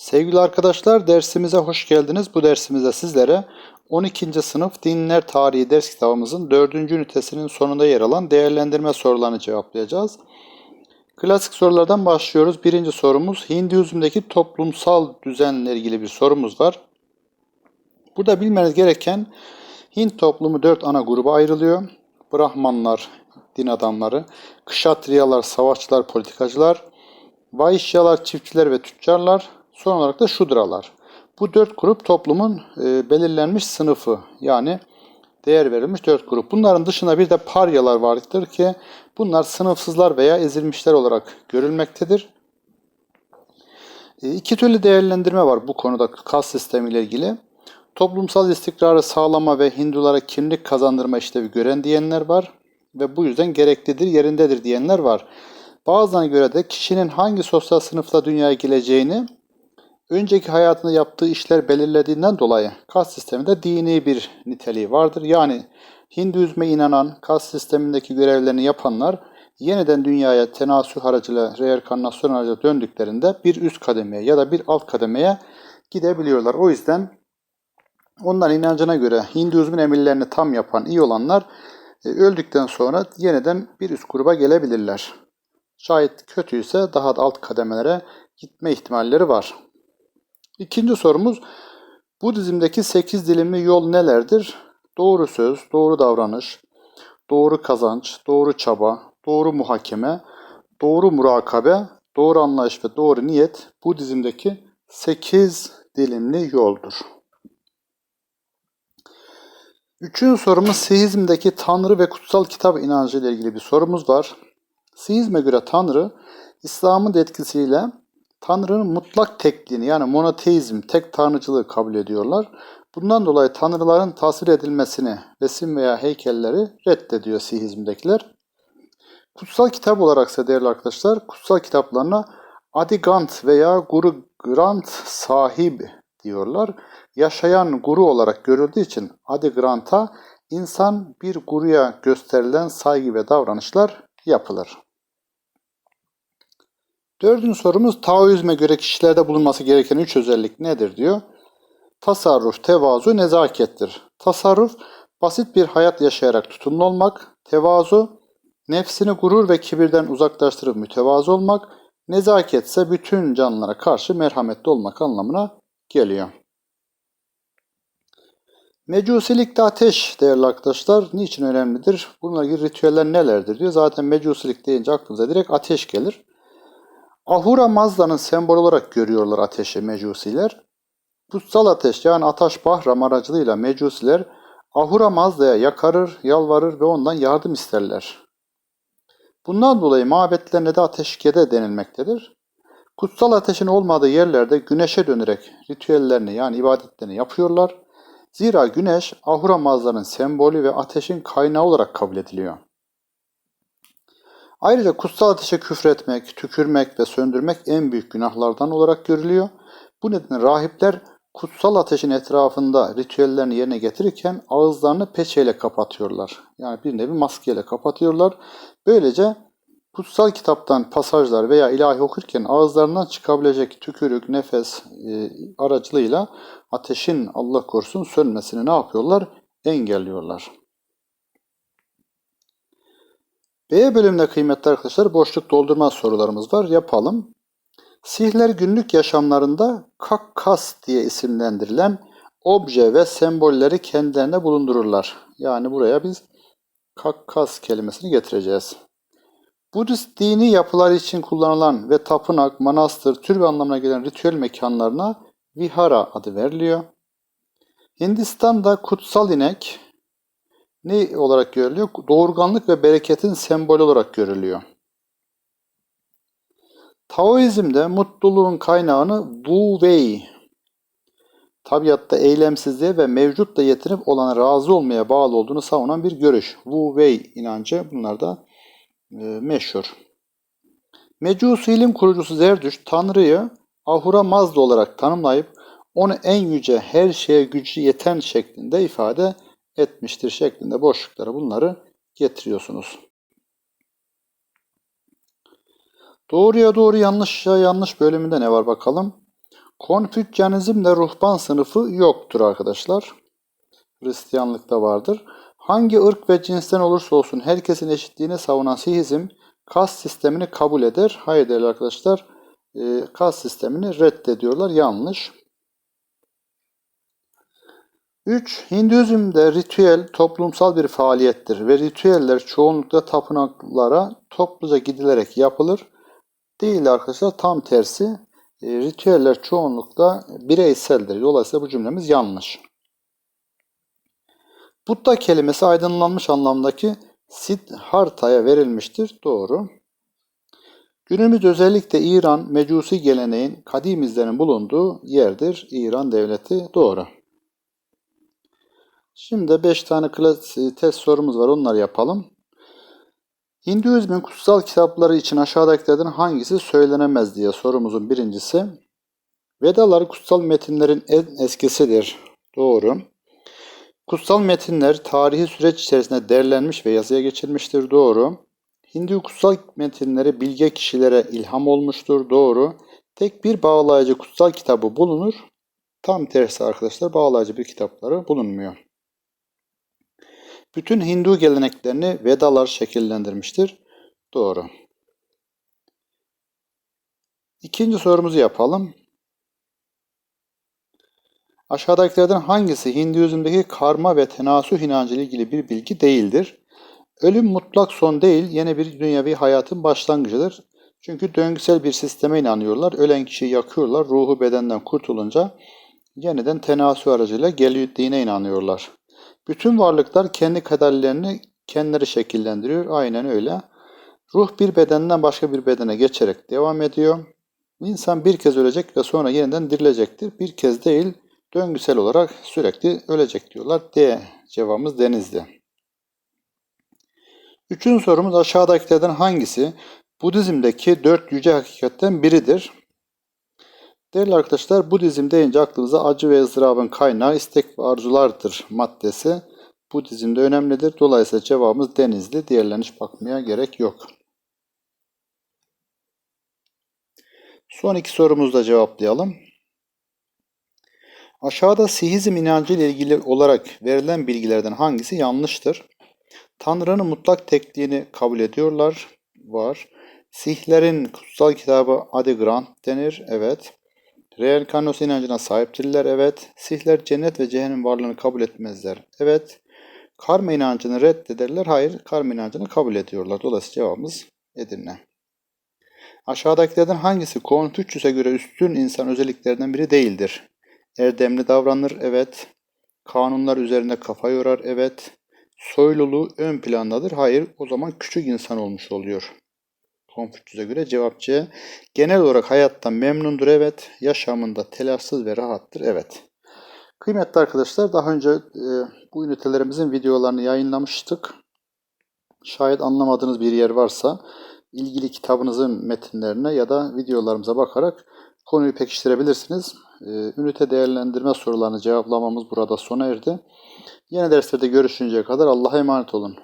Sevgili arkadaşlar dersimize hoş geldiniz. Bu dersimizde sizlere 12. sınıf Dinler Tarihi ders kitabımızın 4. ünitesinin sonunda yer alan değerlendirme sorularını cevaplayacağız. Klasik sorulardan başlıyoruz. Birinci sorumuz Hinduizm'deki toplumsal düzenle ilgili bir sorumuz var. Burada bilmeniz gereken Hint toplumu 4 ana gruba ayrılıyor. Brahmanlar, din adamları, Kşatriyalar, savaşçılar, politikacılar, Vaişyalar, çiftçiler ve tüccarlar, son olarak da Şudralar. Bu dört grup toplumun e, belirlenmiş sınıfı yani değer verilmiş dört grup. Bunların dışında bir de paryalar vardır ki bunlar sınıfsızlar veya ezilmişler olarak görülmektedir. E, iki türlü değerlendirme var bu konuda kas sistemiyle ilgili. Toplumsal istikrarı sağlama ve Hindulara kimlik kazandırma işlevi gören diyenler var ve bu yüzden gereklidir, yerindedir diyenler var. Bazılarına göre de kişinin hangi sosyal sınıfta dünyaya geleceğini önceki hayatında yaptığı işler belirlediğinden dolayı kas sisteminde dini bir niteliği vardır. Yani Hinduizme inanan, kas sistemindeki görevlerini yapanlar yeniden dünyaya tenasül aracılığıyla, reenkarnasyon aracılığıyla döndüklerinde bir üst kademeye ya da bir alt kademeye gidebiliyorlar. O yüzden onların inancına göre Hinduizmin emirlerini tam yapan iyi olanlar e, öldükten sonra yeniden bir üst gruba gelebilirler. Şayet kötüyse daha da alt kademelere gitme ihtimalleri var. İkinci sorumuz Budizm'deki 8 dilimli yol nelerdir? Doğru söz, doğru davranış, doğru kazanç, doğru çaba, doğru muhakeme, doğru murakabe, doğru anlayış ve doğru niyet Budizm'deki 8 dilimli yoldur. Üçüncü sorumuz Sihizm'deki Tanrı ve kutsal kitap inancı ile ilgili bir sorumuz var. Sihizme göre Tanrı, İslam'ın etkisiyle Tanrı'nın mutlak tekliğini yani monoteizm, tek tanrıcılığı kabul ediyorlar. Bundan dolayı tanrıların tasvir edilmesini, resim veya heykelleri reddediyor Sihizm'dekiler. Kutsal kitap olarak ise değerli arkadaşlar, kutsal kitaplarına Adigant veya Guru Grant sahib diyorlar. Yaşayan guru olarak görüldüğü için Adi Grant'a insan bir guruya gösterilen saygı ve davranışlar yapılır. Dördüncü sorumuz Taoizme göre kişilerde bulunması gereken üç özellik nedir diyor. Tasarruf, tevazu, nezakettir. Tasarruf, basit bir hayat yaşayarak tutumlu olmak. Tevazu, nefsini gurur ve kibirden uzaklaştırıp mütevazı olmak. Nezaket ise bütün canlılara karşı merhametli olmak anlamına geliyor. Mecusilikte ateş değerli arkadaşlar. Niçin önemlidir? Bununla ilgili ritüeller nelerdir diyor. Zaten mecusilik deyince aklınıza direkt ateş gelir. Ahura Mazda'nın sembol olarak görüyorlar ateşi mecusiler. Kutsal ateş yani Ataş Bahram aracılığıyla mecusiler Ahura Mazda'ya yakarır, yalvarır ve ondan yardım isterler. Bundan dolayı mabetlerine de ateşkede denilmektedir. Kutsal ateşin olmadığı yerlerde güneşe dönerek ritüellerini yani ibadetlerini yapıyorlar. Zira güneş Ahura Mazda'nın sembolü ve ateşin kaynağı olarak kabul ediliyor. Ayrıca kutsal ateşe küfretmek, tükürmek ve söndürmek en büyük günahlardan olarak görülüyor. Bu nedenle rahipler kutsal ateşin etrafında ritüellerini yerine getirirken ağızlarını peçeyle kapatıyorlar. Yani bir nevi maskeyle kapatıyorlar. Böylece kutsal kitaptan pasajlar veya ilahi okurken ağızlarından çıkabilecek tükürük, nefes e, aracılığıyla ateşin Allah korusun sönmesini ne yapıyorlar? Engelliyorlar. B bölümünde kıymetli arkadaşlar boşluk doldurma sorularımız var. Yapalım. Sihler günlük yaşamlarında kakkas diye isimlendirilen obje ve sembolleri kendilerine bulundururlar. Yani buraya biz kakkas kelimesini getireceğiz. Budist dini yapılar için kullanılan ve tapınak, manastır, türbe anlamına gelen ritüel mekanlarına vihara adı veriliyor. Hindistan'da kutsal inek, ne olarak görülüyor? Doğurganlık ve bereketin sembolü olarak görülüyor. Taoizm'de mutluluğun kaynağını Wu Wei, tabiatta eylemsizliğe ve mevcutla yetinip olana razı olmaya bağlı olduğunu savunan bir görüş. Wu Wei inancı bunlar da e, meşhur. Mecusi ilim kurucusu Zerdüşt, Tanrı'yı Ahura Mazda olarak tanımlayıp onu en yüce her şeye gücü yeten şeklinde ifade etmiştir şeklinde boşluklara bunları getiriyorsunuz. Doğruya doğru yanlışa yanlış bölümünde ne var bakalım. Konfüçyanizmde ruhban sınıfı yoktur arkadaşlar. Hristiyanlıkta vardır. Hangi ırk ve cinsten olursa olsun herkesin eşitliğini savunan Sihizm kas sistemini kabul eder. Hayır değerli arkadaşlar e, kas sistemini reddediyorlar. Yanlış. 3. Hinduizm'de ritüel toplumsal bir faaliyettir ve ritüeller çoğunlukla tapınaklara topluca gidilerek yapılır. Değil arkadaşlar tam tersi. E, ritüeller çoğunlukla bireyseldir. Dolayısıyla bu cümlemiz yanlış. Buddha kelimesi aydınlanmış anlamdaki Siddhartha'ya verilmiştir. Doğru. Günümüz özellikle İran mecusi geleneğin kadim izlerinin bulunduğu yerdir. İran devleti. Doğru. Şimdi 5 tane klas test sorumuz var. Onları yapalım. Hinduizmin kutsal kitapları için aşağıdakilerden hangisi söylenemez diye sorumuzun birincisi. Vedalar kutsal metinlerin en eskisidir. Doğru. Kutsal metinler tarihi süreç içerisinde derlenmiş ve yazıya geçirilmiştir. Doğru. Hindu kutsal metinleri bilge kişilere ilham olmuştur. Doğru. Tek bir bağlayıcı kutsal kitabı bulunur. Tam tersi arkadaşlar bağlayıcı bir kitapları bulunmuyor. Bütün Hindu geleneklerini Vedalar şekillendirmiştir. Doğru. İkinci sorumuzu yapalım. Aşağıdakilerden hangisi Hinduizm'deki karma ve tenasüh inancı ile ilgili bir bilgi değildir? Ölüm mutlak son değil, yeni bir dünyevi hayatın başlangıcıdır. Çünkü döngüsel bir sisteme inanıyorlar. Ölen kişiyi yakıyorlar. Ruhu bedenden kurtulunca yeniden tenasü aracıyla geldiğine inanıyorlar. Bütün varlıklar kendi kaderlerini kendileri şekillendiriyor. Aynen öyle. Ruh bir bedenden başka bir bedene geçerek devam ediyor. İnsan bir kez ölecek ve sonra yeniden dirilecektir. Bir kez değil, döngüsel olarak sürekli ölecek diyorlar. D cevabımız denizli. Üçüncü sorumuz aşağıdakilerden hangisi Budizm'deki dört yüce hakikatten biridir? Değerli arkadaşlar, Budizm deyince aklımıza acı ve ızdırabın kaynağı istek ve arzulardır maddesi. Budizm'de önemlidir. Dolayısıyla cevabımız denizli. Diğerlerine hiç bakmaya gerek yok. Son iki sorumuzu da cevaplayalım. Aşağıda Sihizm inancı ile ilgili olarak verilen bilgilerden hangisi yanlıştır? Tanrı'nın mutlak tekliğini kabul ediyorlar. Var. Sihlerin kutsal kitabı Adi Grant denir. Evet. Reenkarnasyon inancına sahiptirler. Evet. Sihler cennet ve cehennem varlığını kabul etmezler. Evet. Karma inancını reddederler. Hayır. Karma inancını kabul ediyorlar. Dolayısıyla cevabımız Edirne. Aşağıdakilerden hangisi Konfüçyüs'e göre üstün insan özelliklerinden biri değildir? Erdemli davranır. Evet. Kanunlar üzerinde kafa yorar. Evet. Soyluluğu ön plandadır. Hayır. O zaman küçük insan olmuş oluyor. Konfüçyüs'e göre cevap. Genel olarak hayattan memnundur evet. Yaşamında telaşsız ve rahattır evet. Kıymetli arkadaşlar daha önce e, bu ünitelerimizin videolarını yayınlamıştık. Şayet anlamadığınız bir yer varsa ilgili kitabınızın metinlerine ya da videolarımıza bakarak konuyu pekiştirebilirsiniz. E, ünite değerlendirme sorularını cevaplamamız burada sona erdi. Yeni derslerde görüşünceye kadar Allah'a emanet olun.